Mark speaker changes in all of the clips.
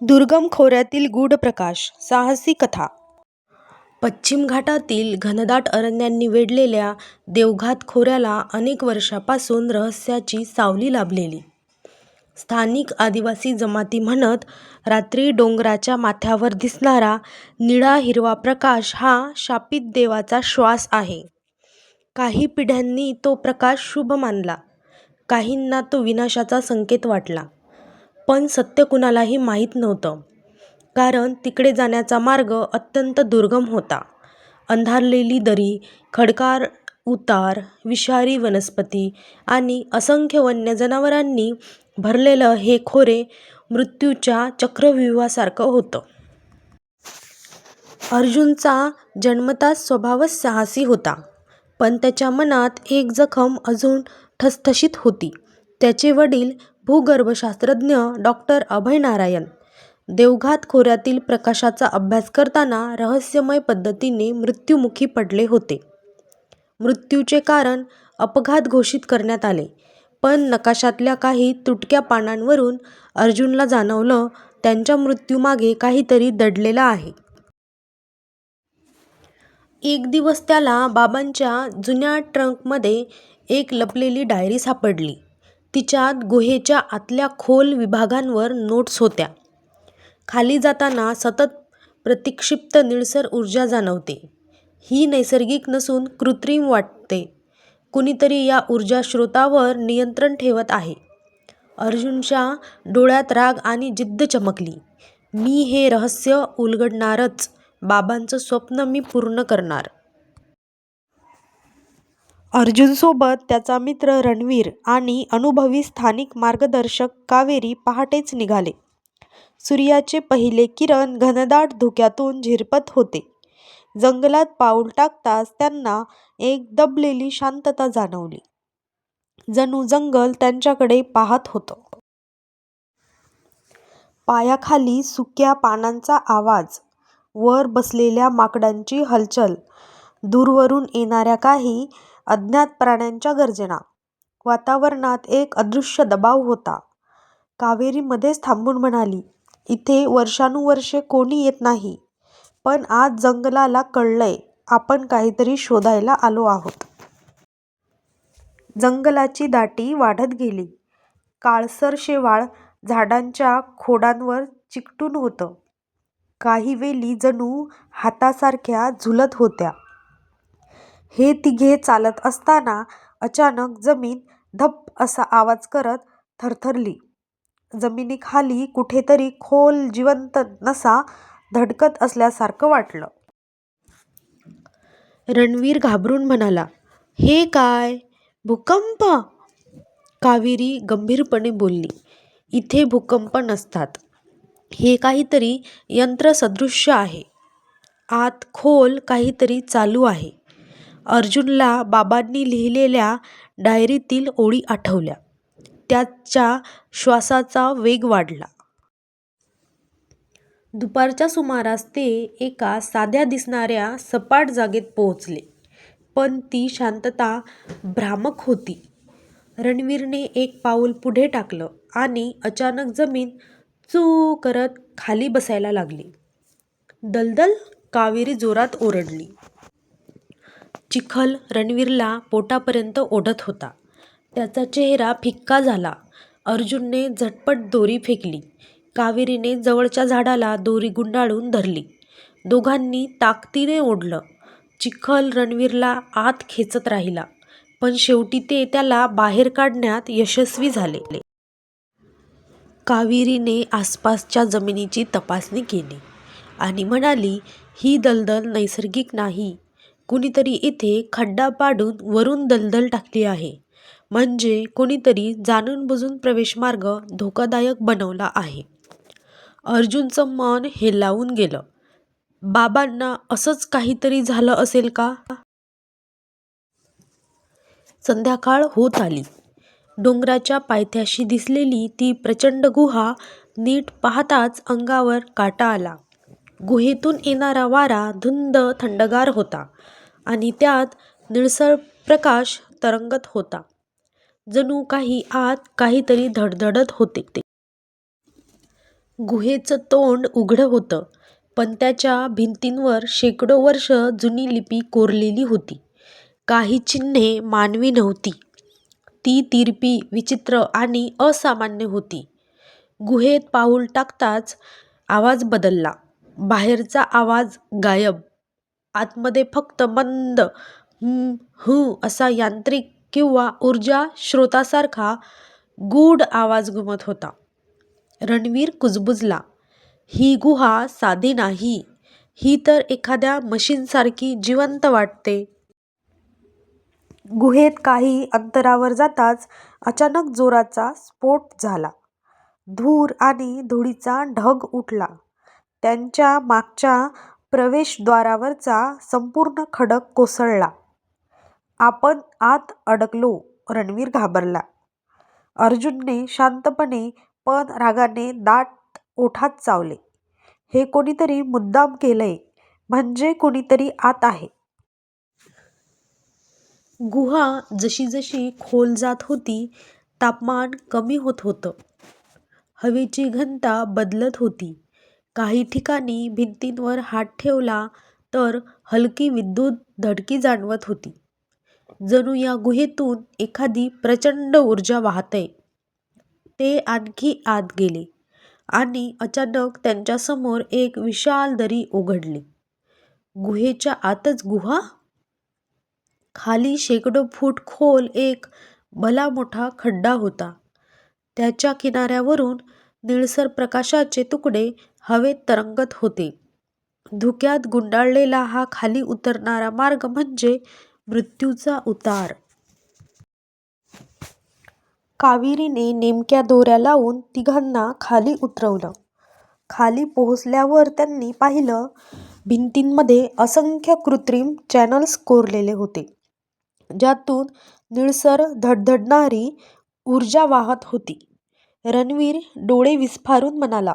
Speaker 1: दुर्गम खोऱ्यातील गूढ प्रकाश साहसी कथा पश्चिम घाटातील घनदाट अरण्यांनी वेढलेल्या देवघात खोऱ्याला अनेक वर्षापासून रहस्याची सावली लाभलेली. स्थानिक आदिवासी जमाती म्हणत, रात्री डोंगराच्या माथ्यावर दिसणारा निळा-हिरवा प्रकाश हा शापित देवाचा श्वास आहे. काही पिढ्यांनी तो प्रकाश शुभ मानला. काहींना तो विनाशाचा संकेत वाटला. पण सत्य कुणालाही माहीत नव्हतं. कारण तिकडे जाण्याचा मार्ग अत्यंत दुर्गम होता. अंधारलेली दरी, खडकाळ उतार, विषारी वनस्पती आणि असंख्य वन्य जनावरांनी भरलेलं हे खोरे मृत्यूच्या चक्रव्यूहासारखं होतं. अर्जुनचा जन्मताच स्वभावच साहसी होता. पण त्याच्या मनात एक जखम अजून ठसठशीत होती. त्याचे वडील भूगर्भशास्त्रज्ञ डॉक्टर अभय नारायण देवघात खोऱ्यातील प्रकाशाचा अभ्यास करताना रहस्यमय पद्धतीने मृत्युमुखी पडले होते. मृत्यूचे कारण अपघात घोषित करण्यात आले. पण नकाशातल्या काही तुटक्या पानांवरून अर्जुनला जाणवलं त्यांच्या मृत्यूमागे काहीतरी दडलेलं आहे. एक दिवस त्याला बाबांच्या जुन्या ट्रंकमध्ये एक लपलेली डायरी सापडली. तिच्यात गुहेच्या आतल्या खोल विभागांवर नोट्स होत्या. खाली जाताना सतत प्रतिक्षिप्त निळसर ऊर्जा जाणवते. ही नैसर्गिक नसून कृत्रिम वाटते. कुणीतरी या ऊर्जा स्रोतावर नियंत्रण ठेवत आहे. अर्जुनच्या डोळ्यात राग आणि जिद्द चमकली. मी हे रहस्य उलगडणारच. बाबांचं स्वप्न मी पूर्ण करणार. अर्जुनसोबत त्याचा मित्र रणवीर आणि अनुभवी स्थानिक मार्गदर्शक कावेरी पहाटेच निघाले. सूर्याचे पहिले किरण घनदाट धुक्यातून झिरपत होते. जंगलात पाऊल टाकताच त्यांना एक दबलेली शांतता जाणवली. जणू जंगल त्यांच्याकडे पाहत होतं. पायाखाली सुक्या पानांचा आवाज, वर बसलेल्या माकडांची हलचल, दूरवरून येणाऱ्या काही अज्ञात प्राण्यांच्या गर्जना. वातावरणात एक अदृश्य दबाव होता. कावेरी मध्येच थांबून म्हणाली, इथे वर्षानुवर्षे कोणी येत नाही. पण आज जंगलाला कळलंय आपण काहीतरी शोधायला आलो आहोत. जंगलाची दाटी वाढत गेली. काळसर शेवाळ झाडांच्या खोडांवर चिकटून होतं. काही वेली जणू हातासारख्या झुलत होत्या. हे तिघे चालत असताना अचानक जमीन धप्प असा आवाज करत थरथरली. जमिनीखाली कुठेतरी खोल जिवंत नसा धडकत असल्यासारखं वाटलं. रणवीर घाबरून म्हणाला, हे काय? भूकंप? कावेरी गंभीरपणे बोलली, इथे भूकंप नसतात. हे काहीतरी यंत्रसदृश्य आहे. आत खोल काहीतरी चालू आहे. अर्जुनला बाबांनी लिहिलेल्या डायरीतील ओळी आठवल्या. त्याच्या श्वासाचा वेग वाढला. दुपारच्या सुमारास ते एका साध्या दिसणाऱ्या सपाट जागेत पोहोचले. पण ती शांतता भ्रामक होती. रणवीरने एक पाऊल पुढे टाकलं आणि अचानक जमीन चू करत खाली बसायला लागली. दलदल? कावेरी जोरात ओरडली. चिखल रणवीरला पोटापर्यंत ओढत होता. त्याचा चेहरा फिक्का झाला. अर्जुनने झटपट दोरी फेकली. कावेरीने जवळच्या झाडाला दोरी गुंडाळून धरली. दोघांनी ताकदीने ओढलं. चिखल रणवीरला आत खेचत राहिला. पण शेवटी ते त्याला बाहेर काढण्यात यशस्वी झाले. कावेरीने आसपासच्या जमिनीची तपासणी केली आणि म्हणाली, ही दलदल नैसर्गिक नाही. कुणीतरी इथे खड्डा पाडून वरून दलदल टाकली आहे. म्हणजे कुणीतरी प्रवेश प्रवेशमार्ग धोकादायक बनवला आहे. अर्जुनचं मन हेलावून गेलं. बाबांना असंच काहीतरी झालं असेल का? संध्याकाळ होत आली. डोंगराच्या पायथ्याशी दिसलेली ती प्रचंड गुहा नीट पाहताच अंगावर काटा आला. गुहेतून येणारा वारा धुंद थंडगार होता आणि त्यात निळसर प्रकाश तरंगत होता. जणू काही आत काहीतरी धडधडत होते. गुहेचं तोंड उघडं होतं, पण त्याच्या भिंतींवर शेकडो वर्ष जुनी लिपी कोरलेली होती. काही चिन्हे मानवी नव्हती. ती तिरपी, विचित्र आणि असामान्य होती. गुहेत पाऊल टाकताच आवाज बदलला. बाहेरचा आवाज गायब. आतमध्ये फक्त मंद हुं-हुं असा यांत्रिक किंवा ऊर्जा स्रोतासारखा गूढ आवाज घुमत होता. रणवीर कुजबुजला. ही गुहा साधी नाही. ही तर एखाद्या मशीनसारखी जिवंत वाटते. गुहेत काही अंतरावर जाताच अचानक जोराचा स्फोट झाला. धूर आणि धुळीचा ढग उठला. त्यांच्या मागच्या प्रवेशद्वारावरचा संपूर्ण खडक कोसळला. आपण आत अडकलो रणवीर घाबरला. अर्जुनने शांतपणे पण रागाने दाट ओठात चावले. हे कोणीतरी मुद्दाम केलंय. म्हणजे कोणीतरी आत आहे. गुहा जशीजशी खोल जात होती, तापमान कमी होत होतं. हवेची घनता बदलत होती. काही ठिकाणी भिंतींवर हात ठेवला तर हलकी विद्युत धडकी जाणवत होती. जणू या गुहेतून एखादी प्रचंड ऊर्जा वाहते ते आणखी आत गेले आणि अचानक त्यांच्यासमोर एक विशाल दरी उघडली. गुहेच्या आतच गुहा? खाली शेकडो फूट खोल एक भलामोठा खड्डा होता. त्याच्या किनाऱ्यावरून निळसर प्रकाशाचे तुकडे हवेत तरंगत होते. धुक्यात गुंडाळलेला हा खाली उतरणारा मार्ग म्हणजे मृत्यूचा उतार. कावेरीने नेमक्या दोऱ्या लावून तिघांना खाली उतरवलं. खाली पोहोचल्यावर त्यांनी पाहिलं, भिंतींमध्ये असंख्य कृत्रिम चॅनल्स कोरलेले होते. ज्यातून निळसर धडधडणारी ऊर्जा वाहत होती. रणवीर डोळे विस्फारून म्हणाला,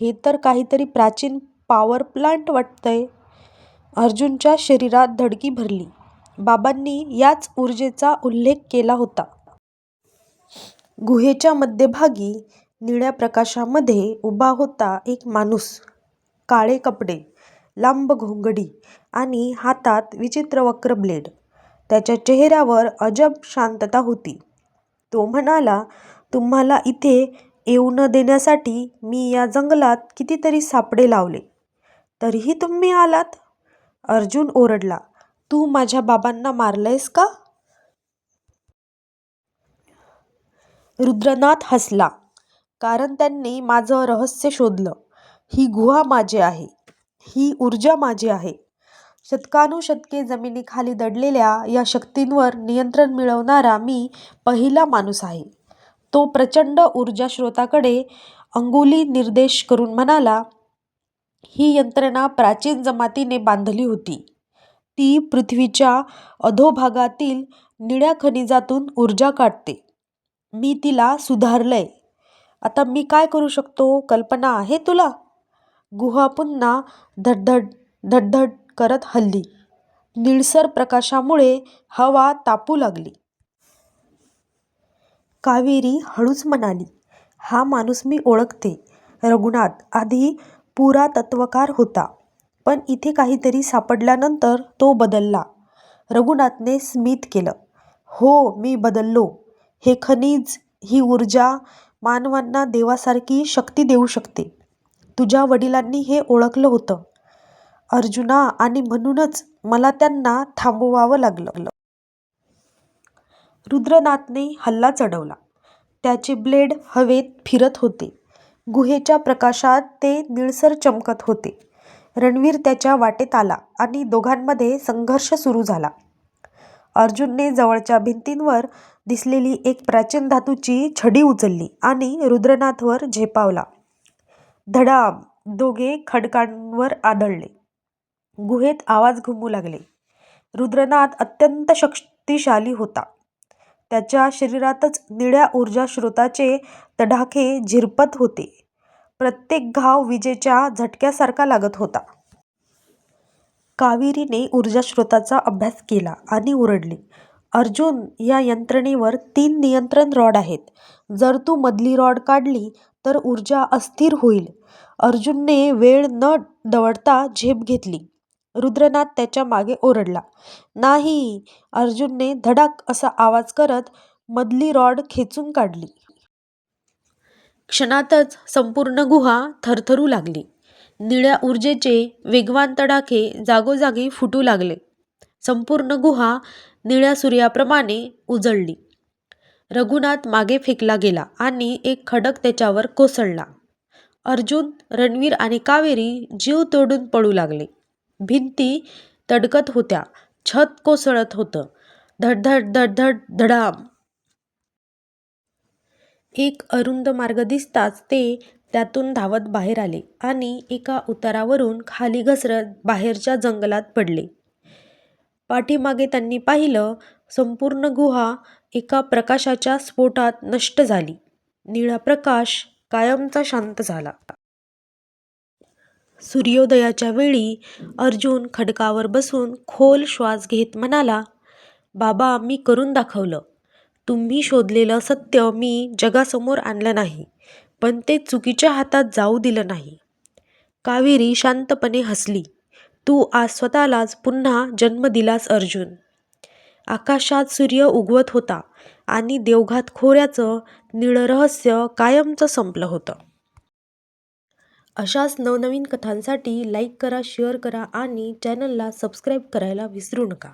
Speaker 1: हे तर काहीतरी प्राचीन पॉवर प्लांट वाटतंय. अर्जुनच्या शरीरात धडकी भरली. बाबांनी याच ऊर्जेचा उल्लेख केला होता. गुहेच्या मध्यभागी निळ्या प्रकाशामध्ये उभा होता एक माणूस. काळे कपडे, लांब घोंगडी आणि हातात विचित्र वक्र ब्लेड. त्याच्या चेहऱ्यावर अजब शांतता होती. तो म्हणाला, तुम्हाला इथे येऊ न देण्यासाठी मी या जंगलात कितीतरी सापडे लावले. तरीही तुम्ही आलात? अर्जुन ओरडला, तू माझ्या बाबांना मारलंयस का? रुद्रनाथ हसला. कारण त्यांनी माझं रहस्य शोधलं. ही गुहा माझी आहे. ही ऊर्जा माझी आहे. शतकानुशतके जमिनीखाली दडलेल्या या शक्तींवर नियंत्रण मिळवणारा मी पहिला माणूस आहे. तो प्रचंड ऊर्जास्रोताकडे अंगुली निर्देश करून म्हणाला, ही यंत्रणा प्राचीन जमातीने बांधली होती. ती पृथ्वीच्या अधोभागातील निळ्या खनिजातून ऊर्जा काढते. मी तिला सुधारलंय. आता मी काय करू शकतो कल्पना आहे तुला? गुहा पुन्हा धडधड धडधड करत हल्ली निळसर प्रकाशामुळे हवा तापू लागली. कावेरी हळूच म्हणाली, हा माणूस मी ओळखते. रघुनाथ आधी पुरातत्त्वकार होता. पण इथे काहीतरी सापडल्यानंतर तो बदलला. रघुनाथने स्मित केलं. हो मी बदललो. हे खनिज, ही ऊर्जा मानवांना देवासारखी शक्ती देऊ शकते. तुझ्या वडिलांनी हे ओळखलं होतं, अर्जुना आणि म्हणूनच मला त्यांना थांबवावं लागलं. रुद्रनाथने हल्ला चढवला. त्याचे ब्लेड हवेत फिरत होते. गुहेच्या प्रकाशात ते निळसर चमकत होते. रणवीर त्याच्या वाटेत आला आणि दोघांमध्ये संघर्ष सुरू झाला. अर्जुनने जवळच्या भिंतीवर दिसलेली एक प्राचीन धातूची छडी उचलली आणि रुद्रनाथवर झेपावला. धडाम! दोघे खडकांवर आदळले. गुहेत आवाज घुमू लागले. रुद्रनाथ अत्यंत शक्तिशाली होता. त्याच्या शरीरातच निळ्या ऊर्जा स्रोताचे तडाखे झिरपत होते. प्रत्येक घाव विजेच्या झटक्यासारखा लागत होता. कावेरीने ऊर्जास्रोताचा अभ्यास केला आणि ओरडली, अर्जुन या यंत्रणेवर तीन नियंत्रण रॉड आहेत. जर तू मधली रॉड काढली तर ऊर्जा अस्थिर होईल. अर्जुनने वेळ न दवडता झेप घेतली. रुद्रनाथ त्याच्यामागे ओरडला. नाही! अर्जुनने धडाक असा आवाज करत मधली रॉड खेचून काढली. क्षणातच संपूर्ण गुहा थरथरू लागली. निळ्या ऊर्जेचे वेगवान तडाखे जागोजागी फुटू लागले. संपूर्ण गुहा निळ्या सूर्याप्रमाणे उजळली. रघुनाथ मागे फेकला गेला आणि एक खडक त्याच्यावर कोसळला. अर्जुन, रणवीर आणि कावेरी जीव तोडून पळू लागले. भिंती तडकत होत्या. छत कोसळत होतं. धडधड धडधड धडाम! एक अरुंद मार्ग दिसताच ते त्यातून धावत बाहेर आले आणि एका उतारावरून खाली घसरत बाहेरच्या जंगलात पडले. पाठीमागे त्यांनी पाहिलं. संपूर्ण गुहा एका प्रकाशाच्या स्फोटात नष्ट झाली. निळा प्रकाश कायमचा शांत झाला. सूर्योदयाच्या वेळी अर्जुन खडकावर बसून खोल श्वास घेत म्हणाला, बाबा मी करून दाखवलं. तुम्ही शोधलेलं सत्य मी जगासमोर आणलं नाही, पण ते चुकीच्या हातात जाऊ दिलं नाही. कावेरी शांतपणे हसली. तू आज स्वतःलाच पुन्हा जन्म दिलास अर्जुन! आकाशात सूर्य उगवत होता आणि देवघात खोऱ्याचं निळं रहस्य कायमचं संपलं होतं. अशाच नवनवीन कथांसाठी लाईक करा, शेअर करा आणि चॅनलला सबस्क्राईब करायला विसरू नका.